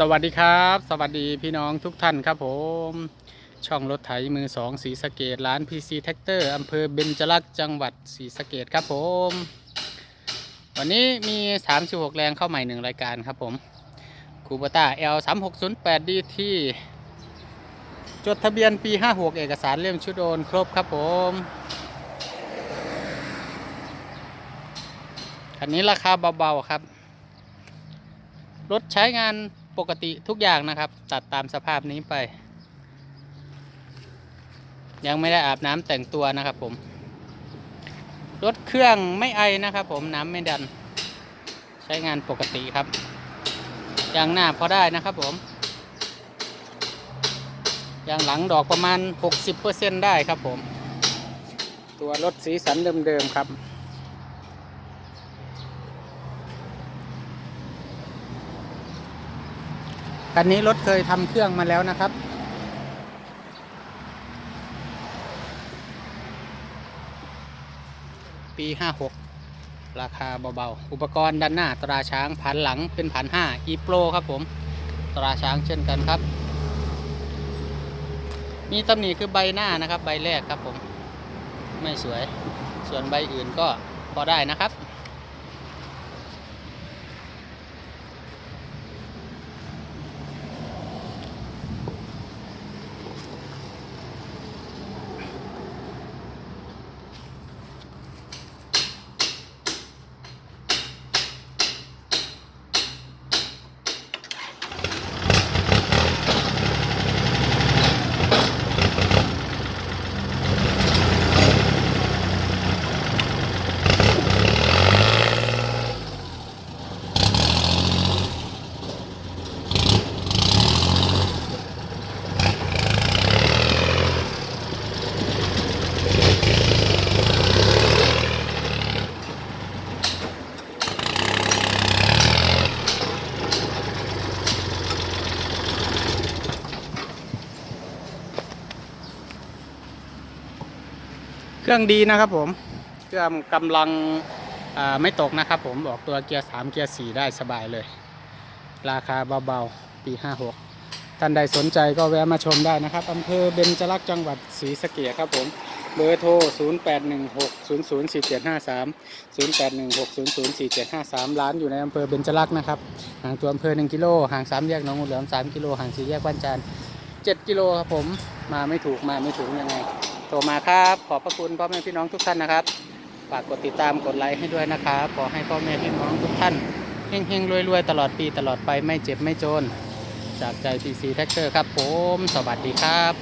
สวัสดีครับ สวัสดีพี่น้องทุกท่านครับผม ช่องรถไถมือสองสีสะเกดร้าน PC t ท็กเตอร์อำเภอเบญจลักษณ์จังหวัดศรีสะเกดครับผม วันนี้มี 36 แรงเข้าใหม่หนึ่งรายการครับผมคูปต้า L 3 6 0 8 DT จดทะเบียนปี 56 เอกสารเล่มชุดโอนครบครับผมคันนี้ราคาเบาๆครับ รถใช้งาน ปกติทุกอย่างนะครับ ตัดตามสภาพนี้ไป ยังไม่ได้อาบน้ำแต่งตัวนะครับผมรถเครื่องไม่ไอนะครับผมน้ำไม่ดัน ใช้งานปกติครับยางหน้าพอได้นะครับผมยางหลังดอกประมาณ 60%ได้ครับผม ตัวรถสีสันเดิมๆครับ คันนี้รถเคยทำเครื่องมาแล้วนะครับ ปี 56 ราคาเบาๆ อุปกรณ์ด้านหน้าตราช้างผันหลังเป็นผัน5 e pro ครับผม ตราช้างเช่นกันครับ มีตำหนิคือใบหน้านะครับ ใบแรกครับผม ไม่สวย ส่วนใบอื่นก็พอได้นะครับ เครื่องดีนะครับผม เครื่องกำลังไม่ตกนะครับผมออกตัวเกียร์3เกียร์4ได้สบายเลย ราคาเบาๆ ปี56ท่านใดสนใจก็แวะมาชมได้นะครับอำเภอเบญจลักษณ์จังหวัดศรีสะเกษครับผมเบอร์โทร 0816004753 0816004753 ร้านอยู่ในอำเภอเบญจลักษณ์นะครับ ห่างตัวอำเภอ 1 กิโล ห่างสามแยกหนองงูเหลือม3กิโล ห่างสี่แยกบ้านจาน7กิโลครับผม มาไม่ถูกมาไม่ถึงยังไง โทรมาครับ ขอบพระคุณพ่อแม่พี่น้องทุกท่านนะครับ ฝากกดติดตามกดไลค์ให้ด้วยนะครับ ขอให้พ่อแม่พี่น้องทุกท่านเฮงๆรวยๆ ตลอดปีตลอดไปไม่เจ็บไม่จน จากใจซีซีแท็กเตอร์ครับผม สวัสดีครับ